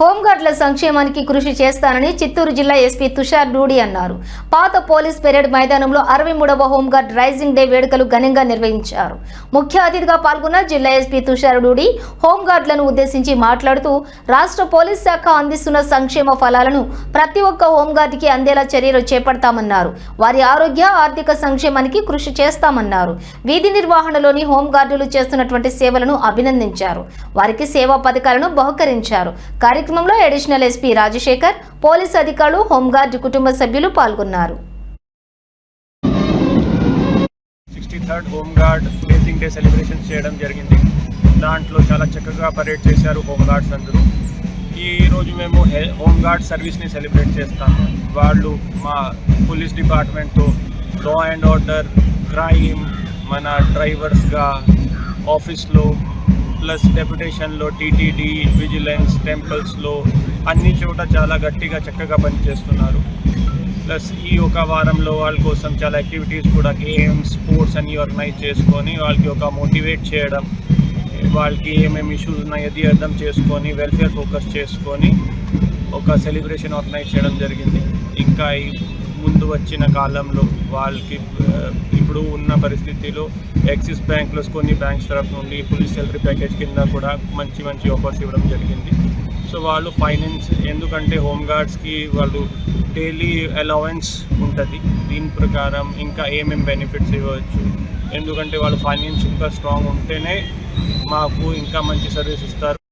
హోంగార్డుల సంక్షేమానికి కృషి చేస్తానని చిత్తూరు జిల్లా ఎస్పీ తుషార్ డూడి అన్నారు. పాత పోలీస్ పెరేడ్ మైదానంలో అరవై మూడవ హోంగార్డ్ రైజింగ్ డే వేడుకలు ఘనంగా నిర్వహించారు. ముఖ్య అతిథిగా పాల్గొన్న జిల్లా ఎస్పీ తుషార్ డూడి హోంగార్డులను ఉద్దేశించి మాట్లాడుతూ రాష్ట్ర పోలీస్ శాఖ అందిస్తున్న సంక్షేమ ఫలాలను ప్రతి ఒక్క హోంగార్డుకి అందేలా చర్యలు చేపడతామన్నారు. వారి ఆరోగ్య ఆర్థిక సంక్షేమానికి కృషి చేస్తామన్నారు. వీధి నిర్వహణలోని హోంగార్డులు చేస్తున్నటువంటి సేవలను అభినందించారు. వారికి సేవా పథకాలను బహుకరించారు. కార్యక్రమంలో additional SP Rajasekhar police home guard home guard కుటుంబ సభ్యులు పాల్గొన్నారు. Sixty third home guard day celebrations చేయడం జరిగింది. దాంట్లో చాలా చక్కగా పరేడ్ చేశారు హోమ్ గార్డ్స్ అందరూ. ఈ రోజు మేము హె- హోమ్ గార్డ్ సర్వీస్ని సెలబ్రేట్ చేస్తాము. వాళ్ళు మా పోలీస్ డిపార్ట్మెంట్తో లా అండ్ ఆర్డర్ క్రైమ్ మన డ్రైవర్స్గా ఆఫీస్లో ప్లస్ డెప్యుటేషన్లో టీటీడీ విజిలెన్స్ టెంపుల్స్లో అన్ని చోట చాలా గట్టిగా చక్కగా పనిచేస్తున్నారు. ప్లస్ ఈ ఒక వారంలో వాళ్ళ కోసం చాలా యాక్టివిటీస్ కూడా గేమ్స్ స్పోర్ట్స్ అన్నీ ఆర్గనైజ్ చేసుకొని వాళ్ళకి ఒక మోటివేట్ చేయడం వాళ్ళకి ఏమేమి ఇష్యూస్ ఉన్నాయో అది అర్థం చేసుకొని వెల్ఫేర్ ఫోకస్ చేసుకొని ఒక సెలబ్రేషన్ ఆర్గనైజ్ చేయడం జరిగింది. ఇంకా ఈ ముందు వచ్చిన కాలంలో వాళ్ళకి ఇప్పుడు ఉన్న పరిస్థితిలో యాక్సిస్ బ్యాంక్ ప్లస్ కొన్ని బ్యాంక్స్ తరఫు నుండి పోలీస్ సాలరీ ప్యాకేజ్ కింద కూడా మంచి మంచి ఆఫర్స్ ఇవ్వడం జరిగింది. సో వాళ్ళు ఫైనాన్స్ ఎందుకంటే హోమ్ గార్డ్స్కి వాళ్ళు డైలీ అలవెన్స్ ఉంటుంది. దీని ప్రకారం ఇంకా ఏమేమి బెనిఫిట్స్ ఇవ్వచ్చు? ఎందుకంటే వాళ్ళు ఫైనాన్స్ ఇంకా స్ట్రాంగ్ ఉంటేనే మాకు ఇంకా మంచి సర్వీస్ ఇస్తారు.